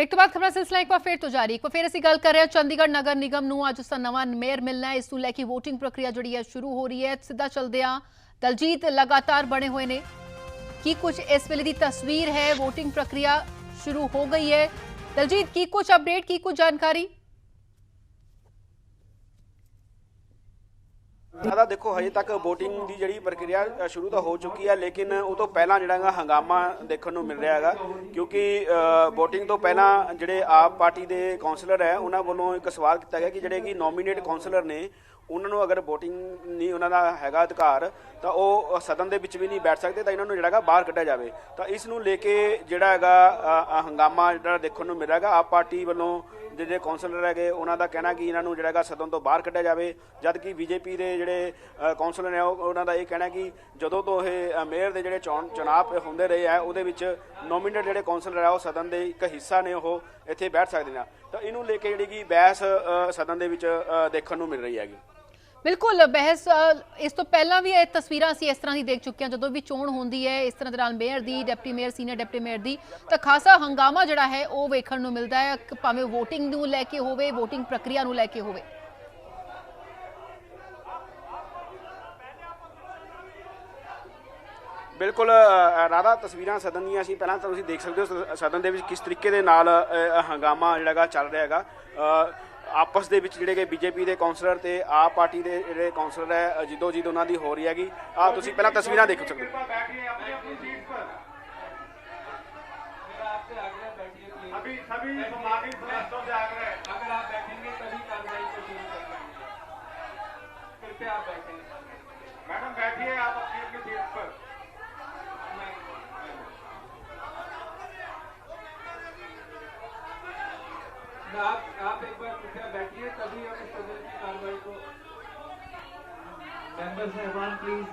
Break ਤੋਂ ਬਾਅਦ ਖਬਰਾਂ ਸਿਲਸਿਲਾ ਇੱਕ ਵਾਰ ਫੇਰ ਤੋਂ ਜਾਰੀ। ਇੱਕ ਵਾਰ ਫੇਰ ਅਸੀਂ ਗੱਲ ਕਰ ਰਹੇ ਹਾਂ ਚੰਡੀਗੜ੍ਹ ਨਗਰ ਨਿਗਮ ਨੂੰ। ਅੱਜ ਉਸ ਦਾ ਨਵਾਂ ਮੇਅਰ ਮਿਲਣਾ ਹੈ। ਇਸ ਨੂੰ ਲੈ ਕੇ VOTING ਪ੍ਰਕਿਰਿਆ ਜਿਹੜੀ ਹੈ ਸ਼ੁਰੂ ਹੋ ਰਹੀ ਹੈ। ਸਿੱਧਾ ਚੱਲਦੇ ਹਾਂ। ਦਲਜੀਤ ਲਗਾਤਾਰ ਬਣੇ ਹੋਏ ਨੇ। ਕੀ ਕੁਝ ਇਸ ਵੇਲੇ ਦੀ ਤਸਵੀਰ ਹੈ? VOTING ਪ੍ਰਕਿਰਿਆ ਸ਼ੁਰੂ ਹੋ ਗਈ ਹੈ। ਦਲਜੀਤ, ਕੀ ਕੁਝ ਅਪਡੇਟ ਕੀ ਕੁਝ ਜਾਣਕਾਰੀ? ਆਦਾ ਦੇਖੋ, ਹਜੇ ਤੱਕ VOTING ਦੀ ਜਿਹੜੀ ਪ੍ਰਕਿਰਿਆ ਸ਼ੁਰੂ ਤਾਂ ਹੋ ਚੁੱਕੀ ਹੈ ਲੇਕਿਨ ਉਹ ਤੋਂ ਪਹਿਲਾਂ ਜਿਹੜਾ ਹੈਗਾ, ਹੰਗਾਮਾ ਦੇਖਣ ਨੂੰ ਮਿਲ ਰਿਹਾ ਹੈਗਾ। ਕਿਉਂਕਿ VOTING ਤੋਂ ਪਹਿਲਾਂ ਜਿਹੜੇ ਆਪ ਪਾਰਟੀ ਦੇ ਕਾਉਂਸਲਰ ਹੈ, ਉਹਨਾਂ ਵੱਲੋਂ ਇੱਕ ਸਵਾਲ ਕੀਤਾ ਗਿਆ ਕਿ ਜਿਹੜੇ ਕਿ ਨੋਮੀਨੇਟ ਕਾਉਂਸਲਰ ਨੇ, ਉਹਨਾਂ ਨੂੰ ਅਗਰ VOTING ਨਹੀਂ ਉਹਨਾਂ ਦਾ ਹੈਗਾ ਅਧਿਕਾਰ, ਤਾਂ ਉਹ ਸਦਨ ਦੇ ਵਿੱਚ ਵੀ ਨਹੀਂ ਬੈਠ ਸਕਦੇ, ਤਾਂ ਇਹਨਾਂ ਨੂੰ ਜਿਹੜਾ ਹੈਗਾ ਬਾਹਰ ਕੱਢਿਆ ਜਾਵੇ। ਤਾਂ ਇਸ ਨੂੰ ਲੈ ਕੇ ਜਿਹੜਾ ਹੈਗਾ ਹੰਗਾਮਾ ਜਿਹੜਾ ਦੇਖਣ ਨੂੰ ਮਿਲ ਰਿਹਾ ਹੈਗਾ, ਆਪ ਪਾਰਟੀ ਵੱਲੋਂ ਜਿਹੜੇ ਕਾਉਂਸਲਰ ਹੈਗੇ ਉਹਨਾਂ ਦਾ ਕਹਿਣਾ ਕਿ ਇਹਨਾਂ ਨੂੰ ਜਿਹੜਾ ਹੈਗਾ ਸਦਨ ਤੋਂ ਬਾਹਰ ਕੱਢਿਆ ਜਾਵੇ ਜਦ ਕਿ ਬੀਜੇਪੀ ਦੇ ਜਿਹੜੇ ਅ, ਕਾਉਂਸਲਰ ਨੇ ਉਹ- ਉਹਨਾਂ ਦਾ ਇਹ ਕਹਿਣਾ ਕਿ ਜਦੋਂ ਤੋਂ ਇਹ ਮੇਅਰ ਦੇ ਜਿਹੜੇ ਚੋਣ ਚੁਣਾਵ ਹੁੰਦੇ ਰਹੇ ਆ ਉਹਦੇ ਵਿੱਚ ਨੋਮੀਨੇਟ ਜਿਹੜੇ ਕਾਉਂਸਲਰ ਆ ਉਹ ਸਦਨ ਦੇ ਇੱਕ ਹਿੱਸਾ ਨੇ ਉਹ ਇੱਥੇ ਬੈਠ ਸਕਦੇ ਨੇ। ਤਾਂ ਇਹਨੂੰ ਲੈ ਕੇ ਜਿਹੜੀ ਕਿ ਬਹਿਸ ਸਦਨ ਦੇ ਵਿੱਚ ਦੇਖਣ ਨੂੰ ਮਿਲ ਰਹੀ ਹੈਗੀ। ਬਿਲਕੁਲ, ਬਹਿਸ ਇਸ ਤੋਂ ਪਹਿਲਾਂ ਵੀ ਇਹ ਤਸਵੀਰਾਂ ਅਸੀਂ ਇਸ ਤਰ੍ਹਾਂ ਦੀ ਦੇਖ ਚੁੱਕੇ ਹਾਂ, ਜਦੋਂ ਵੀ ਚੋਣ ਹੁੰਦੀ ਹੈ, ਇਸ ਤਰ੍ਹਾਂ ਦੇ ਨਾਲ ਮੇਅਰ ਦੀ, deputy mayor, senior deputy mayor ਦੀ, ਤਾਂ ਖਾਸਾ ਹੰਗਾਮਾ ਜਿਹੜਾ ਹੈ, ਉਹ ਵੇਖਣ ਨੂੰ ਮਿਲਦਾ ਹੈ ਭਾਵੇਂ VOTING ਨੂੰ ਲੈ ਕੇ ਹੋਵੇ VOTING ਪ੍ਰਕਿਰਿਆ ਨੂੰ ਲੈ ਕੇ ਹੋਵੇ। ਬਿਲਕੁਲ ਰਾਧਾ, ਤਸਵੀਰਾਂ ਸਦਨ ਦੀਆਂ ਅਸੀਂ ਪਹਿਲਾਂ ਤਾਂ ਤੁਸੀਂ ਦੇਖ ਸਕਦੇ ਹੋ ਸਦਨ ਦੇ ਵਿੱਚ ਕਿਸ ਤਰੀਕੇ ਦੇ ਨਾਲ ਹੰਗਾਮਾ ਜਿਹੜਾ ਚੱਲ ਰਿਹਾ ਹੈਗਾ। ਆਪਸ ਦੇ ਵਿੱਚ ਜਿਹੜੇ ਕਿ ਬੀਜੇਪੀ ਦੇ ਕਾਉਂਸਲਰ ਤੇ ਆਪ ਪਾਰਟੀ ਦੇ ਜਿਹੜੇ ਕਾਉਂਸਲਰ ਹੈ ਜਿੱਦੋ ਜਿੱਦ ਉਹਨਾਂ ਦੀ ਹੋ ਰਹੀ ਹੈਗੀ ਆ ਤੁਸੀਂ ਪਹਿਲਾਂ ਤਸਵੀਰਾਂ ਦੇਖ ਸਕਦੇ ਹੋ बैठिए अपनी अपनी सीट पर आपसे आग्रह बैठिए अभी सभी सम्मानित सदस्यों से आग्रह अगर आप बैठेंगे तभी कार्रवाई को शुरू कर पाएंगे कृपया आप बैठें मैडम बैठिए आप अपनी अपनी सीट पर आप आप एक बार कृपया बैठिए तभी हम इस सदन की कार्रवाई को मेंबर साहबान प्लीज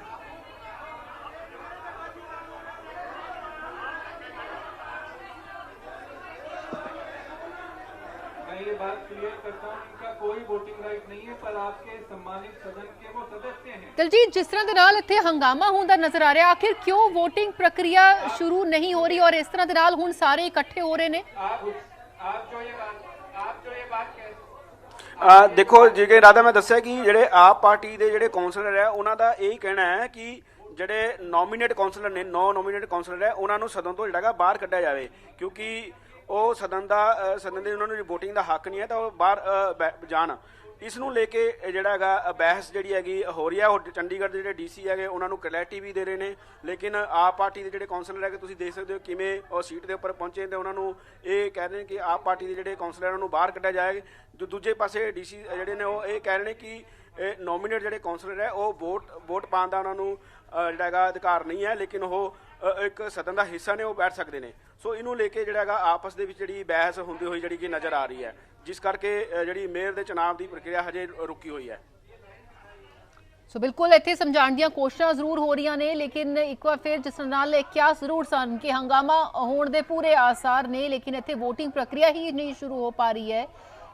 मैं ये बात क्लियर करता हूँ इनका कोई वोटिंग राइट नहीं है पर आपके सम्मानित सदन के वो सदस्य हैं ਦਲਜੀਤ ਜਿਸ ਤਰ੍ਹਾਂ ਦੇ ਨਾਲ ਇੱਥੇ ਹੰਗਾਮਾ ਹੁੰਦਾ ਨਜ਼ਰ ਆ ਰਿਹਾ ਆਖਿਰ ਕਿਉਂ VOTING ਪ੍ਰਕਿਰਿਆ ਸ਼ੁਰੂ ਨਹੀਂ ਹੋ ਰਹੀ ਔਰ ਇਸ ਤਰ੍ਹਾਂ ਦੇ ਨਾਲ ਹੁਣ ਸਾਰੇ ਇਕੱਠੇ ਹੋ ਰਹੇ ਨੇ आप आप ਦੇਖੋ ਜਿਵੇਂ ਰਾਧਾ ਮੈਂ ਦੱਸਿਆ ਕਿ ਜਿਹੜੇ ਆਪ ਪਾਰਟੀ ਦੇ ਜਿਹੜੇ ਕਾਉਂਸਲਰ ਹੈ ਉਹਨਾਂ ਦਾ ਇਹ ਕਹਿਣਾ ਹੈ ਕਿ ਜਿਹੜੇ ਨੋਮੀਨੇਟ ਕਾਉਂਸਲਰ ਨੇ ਨੌ ਨੋਮੀਨੇਟ ਕਾਉਂਸਲਰ ਹੈ ਉਹਨਾਂ ਨੂੰ ਸਦਨ ਤੋਂ ਜਿਹੜਾ ਹੈਗਾ ਬਾਹਰ ਕੱਢਿਆ ਜਾਵੇ। ਕਿਉਂਕਿ ਉਹ ਸਦਨ ਦਾ ਸਦਨ ਦੇ ਉਹਨਾਂ ਨੂੰ ਵੋਟਿੰਗ ਦਾ ਹੱਕ ਨਹੀਂ ਹੈ ਤਾਂ ਉਹ ਬਾਹਰ ਅ, ਜਾਣ। ਇਸ ਨੂੰ ਲੈ ਕੇ ਜਿਹੜਾ ਹੈਗਾ ਬਹਿਸ ਜਿਹੜੀ ਹੈਗੀ ਹੋ ਰਹੀ ਹੈ। ਉਹ ਚੰਡੀਗੜ੍ਹ ਦੇ ਜਿਹੜੇ ਡੀਸੀ ਹੈਗੇ ਉਹਨਾਂ ਨੂੰ ਕਲੈਰਿਟੀ ਵੀ ਦੇ ਰਹੇ ਨੇ। ਲੇਕਿਨ ਆਪ ਪਾਰਟੀ ਦੇ ਜਿਹੜੇ ਕਾਉਂਸਲਰ ਹੈਗੇ ਤੁਸੀਂ ਦੇਖ ਸਕਦੇ ਹੋ ਕਿਵੇਂ ਉਹ ਸੀਟ ਦੇ ਉੱਪਰ ਪਹੁੰਚੇ ਤੇ ਉਹਨਾਂ ਨੂੰ ਇਹ ਕਹਿ ਰਹੇ ਨੇ ਕਿ ਆਪ ਪਾਰਟੀ ਦੇ ਜਿਹੜੇ ਕਾਉਂਸਲਰਾਂ ਨੂੰ ਬਾਹਰ ਕੱਢਿਆ ਜਾਏ। ਦੂਜੇ ਪਾਸੇ ਡੀਸੀ ਜਿਹੜੇ ਨੇ ਉਹ ਇਹ ਕਹਿ ਰਹੇ ਨੇ ਕਿ ਨੋਮੀਨੇਟ ਜਿਹੜੇ ਕਾਉਂਸਲਰ ਹੈ, ਉਹ ਵੋਟ ਵੋਟ ਪਾਉਣ ਦਾ ਉਹਨਾਂ ਨੂੰ ਜਿਹੜਾ ਹੈਗਾ ਅਧਿਕਾਰ ਨਹੀਂ ਹੈ, ਲੇਕਿਨ ਉਹ ਇੱਕ ਸਦਨ ਦਾ ਹਿੱਸਾ ਨੇ, ਉਹ ਬੈਠ ਸਕਦੇ ਨੇ। ਸੋ ਇਹਨੂੰ ਲੈ ਕੇ ਜਿਹੜਾ ਹੈਗਾ ਆਪਸ ਦੇ ਵਿੱਚ ਜਿਹੜੀ ਬਹਿਸ ਹੁੰਦੀ ਹੋਈ ਜਿਹੜੀ ਕਿ ਨਜ਼ਰ ਆ ਰਹੀ ਹੈ, ਜਿਸ ਕਰਕੇ ਜਿਹੜੀ ਮੇਅਰ ਦੇ ਚੁਣਾਵ ਦੀ ਪ੍ਰਕਿਰਿਆ ਹਜੇ ਰੁਕੀ ਹੋਈ ਹੈ। ਸੋ ਬਿਲਕੁਲ ਇੱਥੇ ਸਮਝਾਉਣ ਦੀਆਂ ਕੋਸ਼ਿਸ਼ਾਂ ਜ਼ਰੂਰ ਹੋ ਰਹੀਆਂ ਨੇ, ਲੇਕਿਨ ਇੱਕ ਵਾਰ ਫਿਰ ਜਿਸ ਨਾਲ ਇਹ ਕਿਹਾ ਜ਼ਰੂਰ ਸਨ ਕਿ ਹੰਗਾਮਾ ਹੋਣ ਦੇ ਪੂਰੇ ਆਸਾਰ ਨੇ, ਲੇਕਿਨ ਇੱਥੇ VOTING ਪ੍ਰਕਿਰਿਆ ਹੀ ਨਹੀਂ ਸ਼ੁਰੂ ਹੋ ਪਾ ਰਹੀ ਹੈ।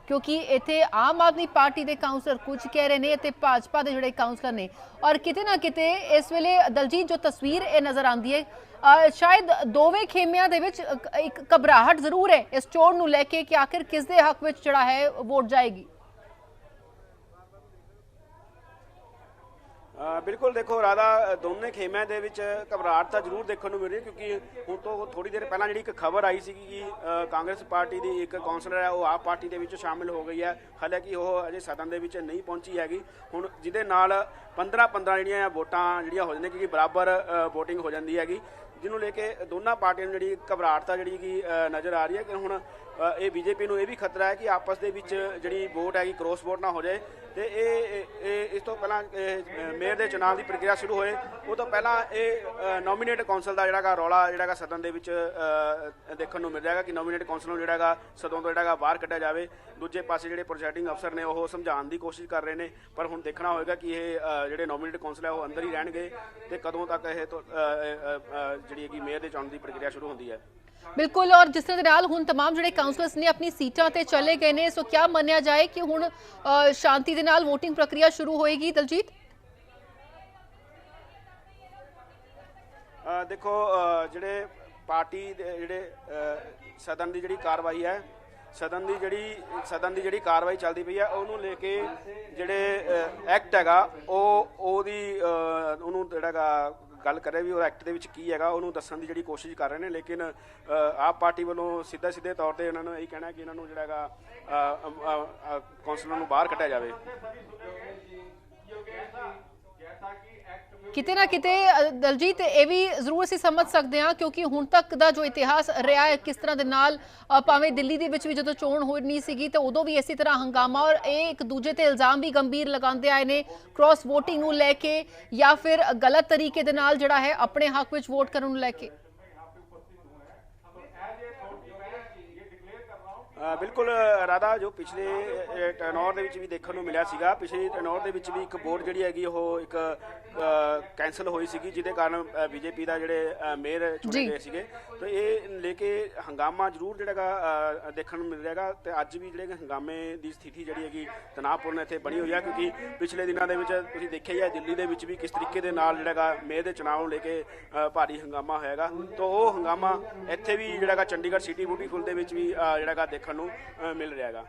ਕਿਉਂਕਿ ਇੱਥੇ ਆਮ ਆਦਮੀ ਪਾਰਟੀ ਦੇ ਕਾਉਂਸਲਰ ਕੁਝ ਕਹਿ ਰਹੇ ਨੇ ਅਤੇ ਭਾਜਪਾ ਦੇ ਜਿਹੜੇ ਕਾਉਂਸਲਰ ਨੇ। ਔਰ ਕਿਤੇ ਨਾ ਕਿਤੇ ਇਸ ਵੇਲੇ ਦਲਜੀਤ, ਜੋ ਤਸਵੀਰ ਇਹ ਨਜ਼ਰ ਆਉਂਦੀ ਹੈ ਸ਼ਾਇਦ ਦੋਵੇਂ ਖੇਮਿਆਂ ਦੇ ਵਿੱਚ ਇੱਕ ਘਬਰਾਹਟ ਜ਼ਰੂਰ ਹੈ ਇਸ ਚੋਣ ਨੂੰ ਲੈ ਕੇ ਕਿ ਆਖਿਰ ਕਿਸ ਦੇ ਹੱਕ ਵਿੱਚ ਜਿਹੜਾ ਹੈ ਵੋਟ ਜਾਏਗੀ। ਬਿਲਕੁਲ ਦੇਖੋ, ਰਾਧਾ ਦੋਨੇ ਖੇਮਿਆਂ ਦੇ ਵਿੱਚ ਘਬਰਾਹਟ ਤਾਂ ਜ਼ਰੂਰ ਦੇਖਣ ਨੂੰ ਮਿਲ ਰਹੀ ਹੈ, ਕਿਉਂਕਿ ਹੁਣ ਤੋਂ ਥੋੜੀ ਦੇਰ ਪਹਿਲਾਂ ਜਿਹੜੀ ਇੱਕ ਖਬਰ ਆਈ ਸੀਗੀ ਕਿ ਕਾਂਗਰਸ ਪਾਰਟੀ ਦੀ ਇੱਕ ਕਾਉਂਸਲਰ ਹੈ, ਉਹ ਆਪ ਪਾਰਟੀ ਦੇ ਵਿੱਚ ਸ਼ਾਮਿਲ ਹੋ ਗਈ ਹੈ। ਹਾਲਾਂਕਿ ਉਹ ਅਜੇ ਸਦਨ ਦੇ ਵਿੱਚ ਨਹੀਂ ਪਹੁੰਚੀ ਹੈਗੀ। ਹੁਣ ਜਿਹਦੇ ਨਾਲ 15 15 ਜਿਹੜੀਆਂ ਵੋਟਾਂ ਜਿਹੜੀਆਂ ਹੋ ਜਾਂਦੀਆਂ, ਕਿਉਂਕਿ ਬਰਾਬਰ VOTING ਹੋ ਜਾਂਦੀ ਹੈਗੀ, ਜਿਹਨੂੰ ਲੈ ਕੇ ਦੋਨਾਂ ਪਾਰਟੀਆਂ ਨੂੰ ਜਿਹੜੀ ਘਬਰਾਹਟ ਤਾਂ ਜਿਹੜੀ ਕਿ ਨਜ਼ਰ ਆ ਰਹੀ ਹੈ ਕਿ ਹੁਣ ਇਹ ਬੀਜੇਪੀ ਨੂੰ ਇਹ ਵੀ ਖਤਰਾ ਹੈ ਕਿ ਆਪਸ ਦੇ ਵਿੱਚ ਜਿਹੜੀ ਵੋਟ ਹੈਗੀ ਕ੍ਰੋਸ ਵੋਟ ਨਾ ਹੋ ਜਾਏ। ਤੇ ਇਹ ਇਸ ਤੋਂ ਪਹਿਲਾਂ ਇਹ ਮੇਅਰ ਦੇ ਚੁਣਾਵ ਦੀ ਪ੍ਰਕਿਰਿਆ ਸ਼ੁਰੂ ਹੋਏ। ਉਹ ਤੋਂ ਪਹਿਲਾਂ ਇਹ ਨੋਮੀਨੇਟ ਕੌਂਸਲ ਦਾ ਜਿਹੜਾਗਾ ਰੌਲਾ ਜਿਹੜਾਗਾ ਸਦਨ ਦੇ ਵਿੱਚ ਦੇਖਣ ਨੂੰ ਮਿਲ ਜਾਏਗਾ ਕਿ ਨੋਮੀਨੇਟ ਕੌਂਸਲ ਨੂੰ ਜਿਹੜਾਗਾ ਸਦਨ ਤੋਂ ਜਿਹੜਾਗਾ ਬਾਹਰ ਕੱਢਿਆ ਜਾਵੇ। ਦੂਜੇ ਪਾਸੇ ਜਿਹੜੇ ਪ੍ਰੋਜੈਕਟਿੰਗ ਅਫਸਰ ਨੇ ਉਹ ਸਮਝਾਉਣ ਦੀ ਕੋਸ਼ਿਸ਼ ਕਰ ਰਹੇ ਨੇ। ਪਰ ਹੁਣ ਦੇਖਣਾ ਹੋਏਗਾ ਕਿ ਇਹ ਜਿਹੜੇ ਨੋਮੀਨੇਟ ਕੌਂਸਲ ਹੈ ਉਹ ਅੰਦਰ ਹੀ ਰਹਿਣਗੇ ਤੇ ਕਦੋਂ ਤੱਕ ਇਹ ਤੋਂ, ਜਿਹੜੀ ਹੈਗੀ ਮੇਅਰ ਦੇ ਚੁਣਨ ਦੀ ਪ੍ਰਕਿਰਿਆ ਸ਼ੁਰੂ ਹੁੰਦੀ ਹੈ। ਬਿਲਕੁਲ ਔਰ ਜਿਸ ਤਰ੍ਹਾਂ ਦੇ ਨਾਲ ਹੁਣ तमाम ਜਿਹੜੇ ਕਾਉਂਸਲਰਸ ਨੇ ਆਪਣੀ ਸੀਟਾਂ ਤੇ ਚਲੇ ਗਏ ਨੇ ਸੋ ਕਿਆ ਮੰਨਿਆ ਜਾਏ ਕਿ ਹੁਣ ਅ, ਸ਼ਾਂਤੀ ਦੇ ਨਾਲ VOTING ਪ੍ਰਕਿਰਿਆ ਸ਼ੁਰੂ ਹੋਏਗੀ ਦਲਜੀਤ ਅ, ਦੇਖੋ ਅ, ਜਿਹੜੇ ਪਾਰਟੀ ਦੇ ਜਿਹੜੇ ਅ, ਸਦਨ ਦੀ ਜਿਹੜੀ ਕਾਰਵਾਈ ਹੈ ਸਦਨ ਦੀ ਜਿਹੜੀ ਸਦਨ ਦੀ ਜਿਹੜੀ ਕਾਰਵਾਈ ਚੱਲਦੀ ਪਈ ਹੈ ਉਹਨੂੰ ਲੈ ਕੇ ਜਿਹੜੇ ਐਕਟ ਹੈਗਾ ਉਹ ਉਹਦੀ ਅ, ਉਹਨੂੰ ਜਿਹੜਾ ਹੈਗਾ ਗੱਲ ਕਰੇ ਵੀ ਉਹ ਐਕਟ ਦੇ ਵਿੱਚ ਕੀ ਹੈਗਾ, ਉਹਨੂੰ ਦੱਸਣ ਦੀ ਜਿਹੜੀ ਕੋਸ਼ਿਸ਼ ਕਰ ਰਹੇ ਨੇ, ਲੇਕਿਨ ਆਪ ਪਾਰਟੀ ਵੱਲੋਂ ਸਿੱਧਾ ਸਿੱਧੇ ਤੌਰ ਤੇ ਉਹਨਾਂ ਨੂੰ ਇਹ ਕਹਿਣਾ ਕਿ ਇਹਨਾਂ ਨੂੰ ਜਿਹੜਾ ਹੈਗਾ ਕਾਉਂਸਲਰ ਨੂੰ ਬਾਹਰ ਕੱਢਿਆ ਜਾਵੇ। ਜੋਗੇਸ਼ ਜੀ, ਜੈਸਾ ਕਿ ਕਿਤੇ ਨਾ ਕਿਤੇ ਦਲਜੀਤ ਇਹ ਵੀ ਜ਼ਰੂਰ ਅਸੀਂ ਸਮਝ ਸਕਦੇ ਹਾਂ ਕਿਉਂਕਿ ਹੁਣ ਤੱਕ ਦਾ ਜੋ ਇਤਿਹਾਸ ਰਿਹਾ ਹੈ ਕਿਸ ਤਰ੍ਹਾਂ ਦੇ ਨਾਲ ਭਾਵੇਂ ਦਿੱਲੀ ਦੇ ਵਿੱਚ ਵੀ ਜਦੋਂ ਚੋਣ ਹੋਈ ਸੀਗੀ ਤੇ ਉਦੋਂ ਵੀ ਇਸੇ ਤਰ੍ਹਾਂ ਹੰਗਾਮਾ ਔਰ ਇਹ ਇੱਕ ਦੂਜੇ ਤੇ ਇਲਜ਼ਾਮ ਵੀ ਗੰਭੀਰ ਲਗਾਉਂਦੇ ਆਏ ਨੇ ਕ੍ਰਾਸ VOTING ਨੂੰ ਲੈ ਕੇ ਜਾਂ ਫਿਰ ਗਲਤ ਤਰੀਕੇ ਦੇ ਨਾਲ ਜਿਹੜਾ ਹੈ ਆਪਣੇ ਹੱਕ ਵਿੱਚ ਵੋਟ ਕਰਨ ਨੂੰ ਲੈ ਕੇ। ਅ, ਬਿਲਕੁਲ ਰਾਧਾ ਜੋ ਪਿਛਲੇ ਟਰਨੌਰ ਦੇ ਵਿੱਚ ਵੀ ਦੇਖਣ ਨੂੰ ਮਿਲਿਆ ਸੀਗਾ ਪਿਛਲੇ ਟਰਨੌਰ ਦੇ ਵਿੱਚ ਵੀ ਇੱਕ ਵੋਟ ਜਿਹੜੀ ਹੈਗੀ ਉਹ ਇੱਕ ਕੈਨਸਲ ਹੋਈ ਸੀਗੀ ਜਿਹਦੇ ਕਾਰਨ ਬੀਜੇਪੀ ਦਾ ਜਿਹੜੇ ਮੇਅਰ ਚੁਣੇ। ਗਏ ਸੀਗੇ। ਤੇ ਇਹ ਲੈ ਕੇ ਹੰਗਾਮਾ ਜ਼ਰੂਰ ਜਿਹੜਾਗਾ ਦੇਖਣ ਨੂੰ ਮਿਲ ਰਿਹਾਗਾ ਤੇ ਅੱਜ ਵੀ ਜਿਹੜੇ ਹੰਗਾਮੇ ਦੀ ਸਥਿਤੀ ਜਿਹੜੀ ਹੈਗੀ ਤਣਾਅਪੂਰਨ ਇੱਥੇ ਬਣੀ ਹੋਈ ਹੈ ਕਿਉਂਕਿ ਪਿਛਲੇ ਦਿਨਾਂ ਦੇ ਵਿੱਚ ਤੁਸੀਂ ਦੇਖਿਆ ਹੀ ਹੈ ਦਿੱਲੀ ਦੇ ਵਿੱਚ ਵੀ ਕਿਸ ਤਰੀਕੇ ਦੇ ਨਾਲ ਜਿਹੜਾਗਾ ਮੇਅਰ ਦੇ ਚੁਣਾਵ ਨੂੰ ਲੈ ਕੇ ਭਾਰੀ ਹੰਗਾਮਾ ਹੋਇਆਗਾ ਤਾਂ ਉਹ ਹੰਗਾਮਾ ਇੱਥੇ ਵੀ ਜਿਹੜਾਗਾ ਚੰਡੀਗੜ੍ਹ ਸਿਟੀ ਬਿਊਟੀਫੁਲ ਦੇ ਵਿੱਚ ਵੀ ਜਿਹੜਾਗਾ ਦੇਖਣ ਨੂੰ ਮਿਲ ਰਿਹਾਗਾ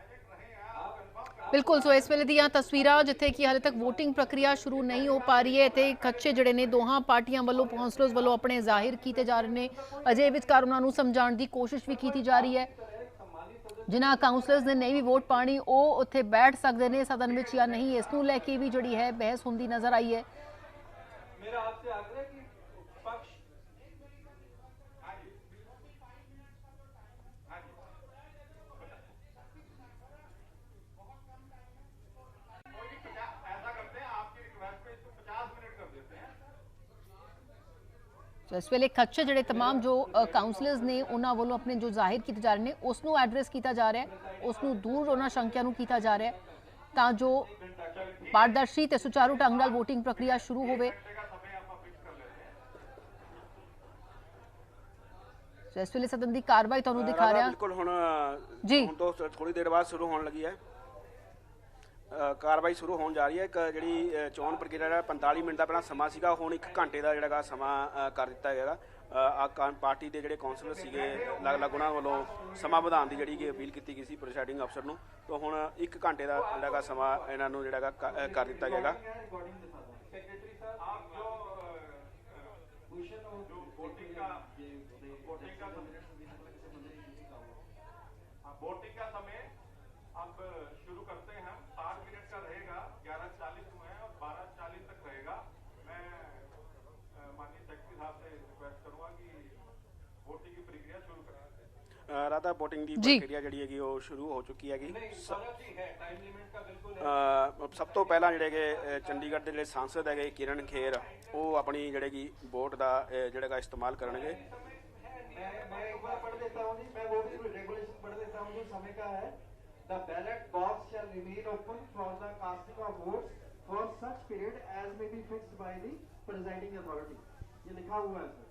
ਬਿਲਕੁਲ, ਸੋ ਇਸ ਵੇਲੇ ਦੀਆਂ ਤਸਵੀਰਾਂ ਜਿੱਥੇ ਕਿ ਹਾਲੇ ਤੱਕ VOTING ਪ੍ਰਕਿਰਿਆ ਸ਼ੁਰੂ ਨਹੀਂ ਹੋ ਪਾ ਰਹੀ ਹੈ, ਤੇ ਖੱਚੇ ਜਿਹੜੇ ਨੇ ਦੋਹਾਂ ਪਾਰਟੀਆਂ ਵੱਲੋਂ ਕੌਂਸਲਰਸ ਵੱਲੋਂ ਆਪਣੇ ਜ਼ਾਹਿਰ ਕੀਤੇ ਜਾ ਰਹੇ ਨੇ। ਅਜੇ ਵਿਚਕਾਰ ਉਹਨਾਂ ਨੂੰ ਸਮਝਾਉਣ ਦੀ ਕੋਸ਼ਿਸ਼ ਵੀ ਕੀਤੀ ਜਾ ਰਹੀ ਹੈ। ਜਿਨ੍ਹਾਂ ਕਾਉਂਸਲਰਸ ਨੇ ਨਹੀਂ ਵੀ ਵੋਟ ਪਾਣੀ, ਉਹ ਉੱਥੇ ਬੈਠ ਸਕਦੇ ਨੇ, ਸਦਨ ਵਿੱਚ ਜਾਂ ਨਹੀਂ, ਇਸ ਨੂੰ ਲੈ ਕੇ ਵੀ ਜਿਹੜੀ ਹੈ ਬਹਿਸ ਹੁੰਦੀ ਨਜ਼ਰ ਆਈ ਹੈ। ਮੇਰਾ ਆਪਸੇ ਆਗ੍ਰਹ ਸੋ ਇਸ ਵੇਲੇ ਖੱਚੇ ਜਿਹੜੇ तमाम ਜੋ ਕਾਉਂਸਲਰਸ ਨੇ ਉਹਨਾਂ ਵੱਲੋਂ ਆਪਣੇ ਜੋ ਜ਼ਾਹਿਰ ਕੀਤੇ ਜਾ ਰਹੇ ਨੇ ਉਸ ਨੂੰ ਐਡਰੈਸ ਕੀਤਾ ਜਾ ਰਿਹਾ ਹੈ ਉਸ ਨੂੰ ਦੂਰ ਉਹਨਾਂ ਸ਼ੰਕਿਆ ਨੂੰ ਕੀਤਾ ਜਾ ਰਿਹਾ ਹੈ ਤਾਂ ਜੋ ਪਾਰਦਰਸ਼ੀ ਤੇ ਸੁਚਾਰੂ ਢੰਗ ਨਾਲ VOTING ਪ੍ਰਕਿਰਿਆ ਸ਼ੁਰੂ ਹੋਵੇ ਸੋ ਇਸ ਵੇਲੇ ਸਦਨ ਦੀ ਕਾਰਵਾਈ ਤੁਹਾਨੂੰ ਦਿਖਾ ਰਾਧਾ, ਰਿਹਾ ਬਿਲਕੁਲ ਹੁਣ ਜੀ। ਹੁਣ ਤੋਂ ਥੋੜੀ ਦੇਰ ਬਾਅਦ ਸ਼ੁਰੂ ਹੋਣ ਲੱਗੀ ਹੈ ਅ, ਕਾਰਵਾਈ ਸ਼ੁਰੂ ਹੋਣ ਜਾ ਰਹੀ ਹੈ। ਇੱਕ ਜਿਹੜੀ ਚੋਣ ਪ੍ਰਕਿਰਿਆ ਦਾ 45 ਮਿੰਟ ਦਾ ਪਹਿਲਾਂ ਸਮਾਂ ਸੀਗਾ ਹੁਣ ਇੱਕ ਘੰਟੇ ਦਾ ਜਿਹੜਾਗਾ ਸਮਾਂ ਕਰ ਦਿੱਤਾ ਹੈਗਾ ਆ ਪਾਰਟੀ ਦੇ ਜਿਹੜੇ ਕੌਂਸਲਰ ਸੀਗੇ ਅਲੱਗ-ਅਲੱਗ ਉਹਨਾਂ ਵੱਲੋਂ ਸਮਾਂ ਵਧਾਉਣ ਦੀ ਜਿਹੜੀ ਕਿ ਅਪੀਲ ਕੀਤੀ ਗਈ ਸੀ ਪ੍ਰੈਸਾਈਡਿੰਗ ਅਫਸਰ ਨੂੰ। ਤੋਂ ਹੁਣ 1 ਘੰਟੇ ਦਾ ਜਿਹੜਾਗਾ ਸਮਾਂ ਇਹਨਾਂ ਨੂੰ ਜਿਹੜਾਗਾ ਕਰ ਦਿੱਤਾ ਗਿਆਗਾ ਸੈਕਟਰੀ ਰਾਧਾ VOTING ਦੀ ਜੀ। ਪ੍ਰਕਿਰਿਆ ਜਿਹੜੀ ਹੈਗੀ ਉਹ ਸ਼ੁਰੂ ਹੋ ਚੁੱਕੀ ਹੈਗੀ स्वागत ही है टाइम लिमिट का बिल्कुल ਅ, ਸਭ ਤੋਂ ਪਹਿਲਾਂ ਜਿਹੜੇ ਕਿ ਅ, ਚੰਡੀਗੜ੍ਹ ਦੇ ਜਿਹੜੇ ਸਾਂਸਦ ਹੈਗੇ ਕਿਰਨ ਖੇਰ ਉਹ ਆਪਣੀ ਜਿਹੜੇ ਕਿ ਵੋਟ ਦਾ ਅ, ਜਿਹੜਾ ਗਾ ਇਸਤੇਮਾਲ ਕਰਨਗੇ मैं मैं एक बार पढ़ देता हूँ जी मैं वो रेगुलेशन पढ़ देता हूँ जो समय का है the ballot box shall remain open for the casting of votes for such period as may be fixed by the presiding authority ये लिखा हुआ है सर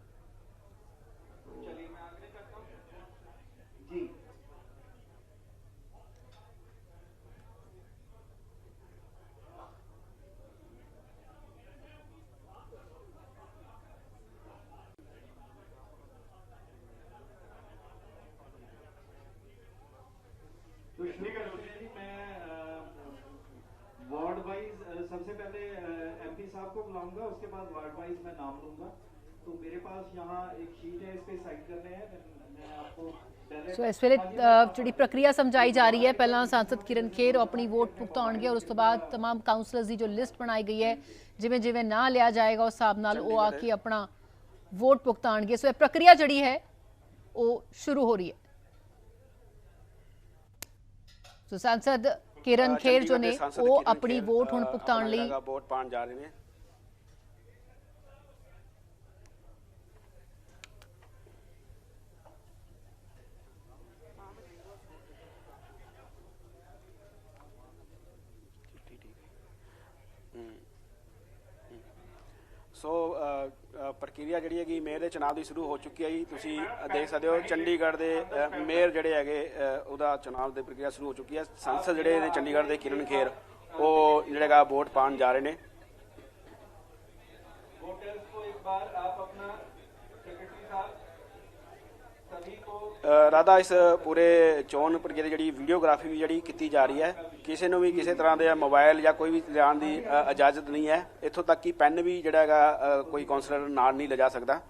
चलिए मैं आग्रह करता हूँ। जी। तो शुरू करते हैं जी मैं वार्ड वाइज सबसे पहले एमपी साहब को बुलाऊँगा उसके बाद वार्ड वाइज मैं नाम लूँगा। तो मेरे पास यहाँ एक शीट है इस पे साइन करने हैं मैं- मैं आपको direct- ਸੋ ਇਸ ਵੇਲੇ हाँ जी, ਅ, ਜਿਹੜੀ ਪ੍ਰਕਿਰਿਆ ਸਮਝਾਈ ਜਾ ਰਹੀ ਹੈ ਪਹਿਲਾਂ ਸੰਸਦ ਕਿਰਨ ਖੇਰ ਆਪਣੀ ਵੋਟ ਭੁਗਤਾਉਣਗੇ ਔਰ ਉਸ ਤੋਂ ਬਾਅਦ तमाम ਕਾਉਂਸਲਰਸ ਦੀ ਜੋ ਲਿਸਟ ਬਣਾਈ ਗਈ ਹੈ ਜਿਵੇਂ ਜਿਵੇਂ ਨਾਂ ਲਿਆ ਜਾਏਗਾ ਉਸ ਹਿਸਾਬ ਨਾਲ ਉਹ ਆ ਕੇ ਆਪਣਾ ਵੋਟ ਭੁਗਤਾਉਣਗੇ ਸੋ ਇਹ ਪ੍ਰਕਿਰਿਆ ਜਿਹੜੀ ਹੈ ਉਹ ਸ਼ੁਰੂ ਹੋ ਰਹੀ ਹੈ ਸੋ ਸੰਸਦ ਕਿਰਨ ਅ, ਖੇਰ ਜੋ ਚੰਡੀਗੜ੍ਹ ਦੇ ਨੇ ਸਾਂਸਦ ਉਹ ਕਿਰਨ ਆਪਣੀ ਖੇਰ, ਵੋਟ ਹੁਣ ਅ, ਭੁਗਤਾਉਣ ਆਪਣਾ ਲਈ ਜਿਹੜਾ ਗਾ ਵੋਟ ਪਾਉਣ ਜਾ ਰਹੇ ਨੇ ਪ੍ਰਕਿਰਿਆ ਜਿਹੜੀ ਹੈਗੀ ਮੇਅਰ ਦੇ ਚੁਣਾਵ ਦੀ ਸ਼ੁਰੂ ਹੋ ਚੁੱਕੀ ਹੈ ਜੀ। ਤੁਸੀਂ ਦੇਖ ਸਕਦੇ ਹੋ ਚੰਡੀਗੜ੍ਹ ਦੇ ਮੇਅਰ ਜਿਹੜੇ ਹੈਗੇ ਉਹਦਾ ਚੁਣਾਵ ਦੇ ਪ੍ਰਕਿਰਿਆ ਸ਼ੁਰੂ ਹੋ ਚੁੱਕੀ ਹੈ। ਸੰਸਦ ਜਿਹੜੇ ਨੇ ਚੰਡੀਗੜ੍ਹ ਦੇ ਕਿਰਨ ਖੇਰ, ਉਹ ਜਿਹੜੇਗਾ ਵੋਟ ਪਾਣ ਜਾ ਰਹੇ ਨੇ। ਵੋਟਰਸ ਕੋ ਇੱਕ ਬਾਰ ਆਪ ਆਪਣਾ ਰਾਧਾ, ਇਸ ਪੂਰੇ ਚੋਣ ਪ੍ਰਕਿਰਿਆ ਦੀ ਜਿਹੜੀ ਵੀਡੀਓਗ੍ਰਾਫੀ ਵੀ ਜਿਹੜੀ ਕੀਤੀ ਜਾ ਰਹੀ ਹੈ, ਕਿਸੇ ਨੂੰ ਵੀ ਕਿਸੇ ਤਰ੍ਹਾਂ ਦੇ ਮੋਬਾਈਲ ਜਾਂ ਕੋਈ ਵੀ ਲਿਆਉਣ ਦੀ ਇਜਾਜ਼ਤ ਨਹੀਂ ਹੈ। ਇੱਥੋਂ ਤੱਕ ਕਿ ਪੈਨ ਵੀ ਜਿਹੜਾ ਹੈਗਾ ਕੋਈ ਕਾਉਂਸਲਰ ਨਾਲ ਨਹੀਂ ਲਿਜਾ ਸਕਦਾ।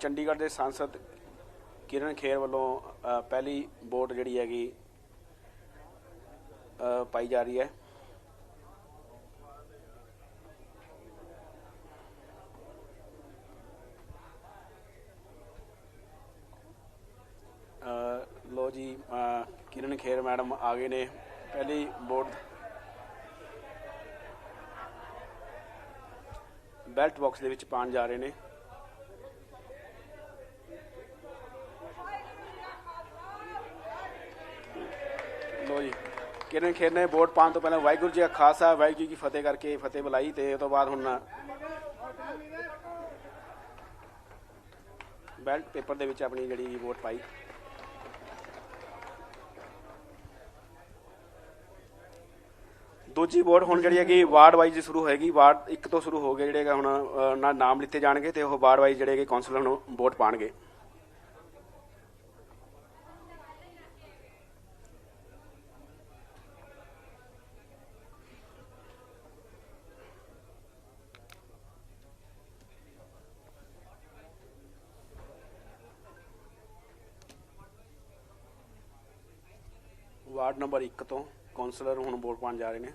ਚੰਡੀਗੜ੍ਹ ਦੇ ਸੰਸਦ ਕਿਰਨ ਖੇਰ ਵੱਲੋਂ ਪਹਿਲੀ ਵੋਟ ਜਿਹੜੀ ਹੈਗੀ ਪਾਈ ਜਾ ਰਹੀ ਹੈ। ਖੇਰ ਮੈਡਮ ਆ ਗਏ ਨੇ। ਪਹਿਲੀ ਵੋਟ ਬੈਲਟ ਬਾਕਸ ਦੇ ਵਿੱਚ ਪਾਉਣ ਜਾ ਰਹੇ ਨੇ। ਲੋ ਜੀ ਕਿਰਨ ਖੇਰ ਨੇ ਵੋਟ ਪਾਉਣ ਤੋਂ ਪਹਿਲਾਂ ਵਾਹਿਗੁਰੂ ਜੀ ਕਾ ਖਾਲਸਾ, ਵਾਹਿਗੁਰੂ ਜੀ ਕੀ ਫਤਿਹ ਕਰਕੇ ਫਤਿਹ ਬੁਲਾਈ ਤੇ ਉਸ ਤੋਂ ਬਾਅਦ ਹੁਣ ਬੈਲਟ ਪੇਪਰ ਦੇ ਵਿੱਚ ਆਪਣੀ ਜਿਹੜੀ ਵੋਟ ਪਾਈ। ਦੂਜੀ ਵੋਟ ਹੁਣ ਜਿਹੜੀ ਹੈਗੀ ਵਾਰਡ ਵਾਈਜ਼ ਸ਼ੁਰੂ ਹੋਏਗੀ ਵਾਰਡ ਇੱਕ ਤੋਂ ਸ਼ੁਰੂ ਹੋ ਗਏ ਜਿਹੜੇ ਹੈਗਾ ਹੁਣ ਅ, ਨਾ ਨਾਮ ਲਿੱਤੇ ਜਾਣਗੇ ਤੇ ਉਹ ਵਾਰਡ ਵਾਈਜ਼ ਜਿਹੜੇ ਹੈਗੇ ਕਾਉਂਸਲਰ ਨੂੰ ਵੋਟ ਪਾਣਗੇ। ਵਾਰਡ ਨੰਬਰ 1 ਤੋਂ ਕਾਉਂਸਲਰ ਹੁਣ ਵੋਟ ਪਾਉਣ ਜਾ ਰਹੇ ਨੇ।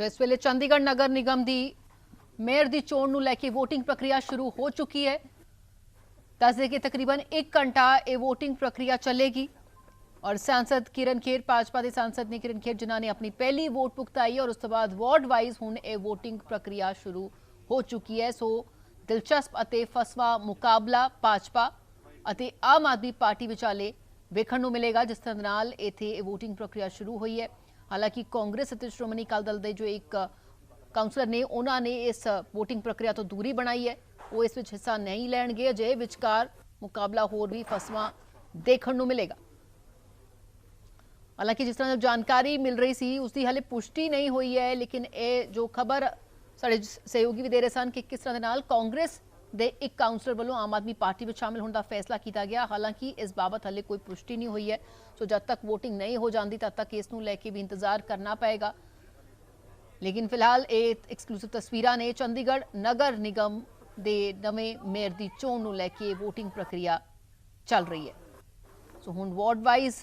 ਸੋ ਇਸ ਵੇਲੇ ਚੰਡੀਗੜ੍ਹ ਨਗਰ ਨਿਗਮ ਦੀ ਮੇਅਰ ਦੀ ਚੋਣ ਨੂੰ ਲੈ ਕੇ VOTING ਪ੍ਰਕਿਰਿਆ ਸ਼ੁਰੂ ਹੋ ਚੁੱਕੀ ਹੈ। ਦੱਸਦੇ ਕਿ ਤਕਰੀਬਨ 1 ਘੰਟਾ ਇਹ VOTING ਪ੍ਰਕਿਰਿਆ ਚੱਲੇਗੀ ਔਰ ਸੰਸਦ ਕਿਰਨ ਖੇਰ, ਭਾਜਪਾ ਦੇ ਸੰਸਦ ਨੇ ਕਿਰਨ ਖੇਰ, ਜਿਨ੍ਹਾਂ ਨੇ ਆਪਣੀ ਪਹਿਲੀ ਵੋਟ ਭੁਗਤਾਈ ਔਰ ਉਸ ਤੋਂ ਬਾਅਦ ਵਾਰਡ ਵਾਈਜ਼ ਹੁਣ ਇਹ VOTING ਪ੍ਰਕਿਰਿਆ ਸ਼ੁਰੂ ਹੋ ਚੁੱਕੀ ਹੈ। ਸੋ ਦਿਲਚਸਪ ਅਤੇ ਫਸਵਾ ਮੁਕਾਬਲਾ ਭਾਜਪਾ ਅਤੇ ਆਮ ਆਦਮੀ ਪਾਰਟੀ ਵਿਚਾਲੇ ਵੇਖਣ ਨੂੰ ਮਿਲੇਗਾ, ਜਿਸ ਤਰ੍ਹਾਂ ਨਾਲ ਇੱਥੇ ਇਹ VOTING ਪ੍ਰਕਿਰਿਆ ਸ਼ੁਰੂ ਹੋਈ ਹੈ। ਹਾਲਾਂਕਿ ਕਾਂਗਰਸ ਅਤੇ ਸ਼੍ਰੋਮਣੀ ਅਕਾਲੀ ਦਲ ਦੇ ਜੋ ਇੱਕ ਕਾਉਂਸਲਰ ਨੇ, ਉਹਨਾਂ ਨੇ ਇਸ VOTING ਪ੍ਰਕਿਰਿਆ ਤੋਂ ਦੂਰੀ ਬਣਾਈ ਹੈ। ਉਹ ਇਸ ਵਿੱਚ ਹਿੱਸਾ ਨਹੀਂ ਲੈਣਗੇ, ਅਜੇ ਵਿਚਕਾਰ ਮੁਕਾਬਲਾ ਹੋਰ ਵੀ ਫਸਵਾ ਦੇਖਣ ਨੂੰ ਮਿਲੇਗਾ। ਹਾਲਾਂਕਿ ਜਿਸ ਤਰ੍ਹਾਂ ਜਾਣਕਾਰੀ ਮਿਲ ਰਹੀ ਸੀ, ਉਸ ਦੀ ਹਲੇ ਪੁਸ਼ਟੀ ਨਹੀਂ ਹੋਈ ਹੈ, ਲੇਕਿਨ ਇਹ ਜੋ ਖਬਰ ਸਾਡੇ ਸਹਿਯੋਗੀ ਵੀ ਦੇ ਰਹੇ ਸਨ ਕਿ ਕਿਸ ਤਰ੍ਹਾਂ ਦੇ ਨਾਲ ਕਾਂਗਰਸ ਦੇ ਇੱਕ ਕਾਉਂਸਲਰ ਵੱਲੋਂ ਆਮ ਆਦਮੀ ਪਾਰਟੀ ਵਿੱਚ ਸ਼ਾਮਿਲ ਹੋਣ ਦਾ ਫੈਸਲਾ ਕੀਤਾ ਗਿਆ। ਹਾਲਾਂਕਿ ਇਸ ਬਾਬਤ ਹਲੇ ਕੋਈ ਪੁਸ਼ਟੀ ਨਹੀਂ ਹੋਈ ਹੈ। ਸੋ ਜਦ ਤੱਕ VOTING ਨਹੀਂ ਹੋ ਜਾਂਦੀ ਤਦ ਤੱਕ ਇਸ ਨੂੰ ਲੈ ਕੇ ਵੀ ਇੰਤਜ਼ਾਰ ਕਰਨਾ ਪਏਗਾ। ਲੇਕਿਨ ਫਿਲਹਾਲ ਇਹ ਐਕਸਕਲੂਸਿਵ ਤਸਵੀਰਾਂ ਨੇ ਚੰਡੀਗੜ੍ਹ ਨਗਰ ਨਿਗਮ ਦੇ ਨਵੇਂ ਮੇਅਰ ਦੀ ਚੋਣ ਨੂੰ ਲੈ ਕੇ VOTING ਪ੍ਰਕਿਰਿਆ ਚੱਲ ਰਹੀ ਹੈ। ਸੋ ਹੁਣ ਵਾਰਡ ਵਾਈਜ਼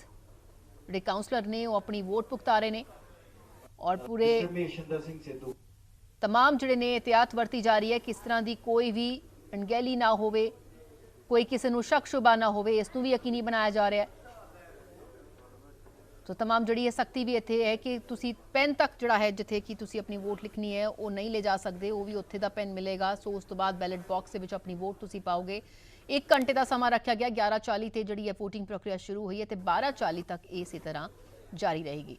ਜਿਹੜੇ ਕਾਉਂਸਲਰ ਨੇ ਉਹ ਆਪਣੀ ਵੋਟ ਪੁਕਤਾ ਰਹੇ ਨੇ ਔਰ ਪੂਰੇ ਤਮਾਮ ਜਿਹੜੇ ਨੇ ਇhtiyat ਵਰਤੀ ਜਾ ਰਹੀ ਹੈ ਕਿਸ ਤਰ੍ਹਾਂ ਦੀ ਕੋਈ ਵੀ ਅਣਗਹਿਲੀ ਨਾ ਹੋਵੇ, ਕੋਈ ਕਿਸੇ ਨੂੰ ਸ਼ੱਕ ਸ਼ੁਬਾ ਨਾ ਹੋਵੇ, ਇਸ ਨੂੰ ਵੀ ਯਕੀਨੀ ਬਣਾਇਆ ਜਾ ਰਿਹਾ ਹੈ। ਸੋ ਤਮਾਮ ਜਿਹੜੀ ਇਹ ਸਖਤੀ ਵੀ ਇੱਥੇ ਹੈ ਕਿ ਤੁਸੀਂ ਪੈਨ ਤੱਕ ਜਿਹੜਾ ਹੈ, ਜਿੱਥੇ ਕਿ ਤੁਸੀਂ ਆਪਣੀ ਵੋਟ ਲਿਖਣੀ ਹੈ, ਉਹ ਨਹੀਂ ਲੈ ਜਾ ਸਕਦੇ, ਉਹ ਵੀ ਉੱਥੇ ਦਾ ਪੈਨ ਮਿਲੇਗਾ। ਸੋ ਉਸ ਤੋਂ ਬਾਅਦ ਬੈਲਟ ਬਾਕਸ ਦੇ ਵਿੱਚ ਆਪਣੀ ਵੋਟ ਤੁਸੀਂ ਪਾਓਗੇ। 1 ਘੰਟੇ ਦਾ ਸਮਾਂ ਰੱਖਿਆ ਗਿਆ 11:40 ਤੇ ਜਿਹੜੀ ਹੈ VOTING ਪ੍ਰਕਿਰਿਆ ਸ਼ੁਰੂ ਹੋਈ ਹੈ ਤੇ 12:40 ਤੱਕ ਇਹ ਇਸੇ ਤਰ੍ਹਾਂ ਜਾਰੀ ਰਹੇਗੀ।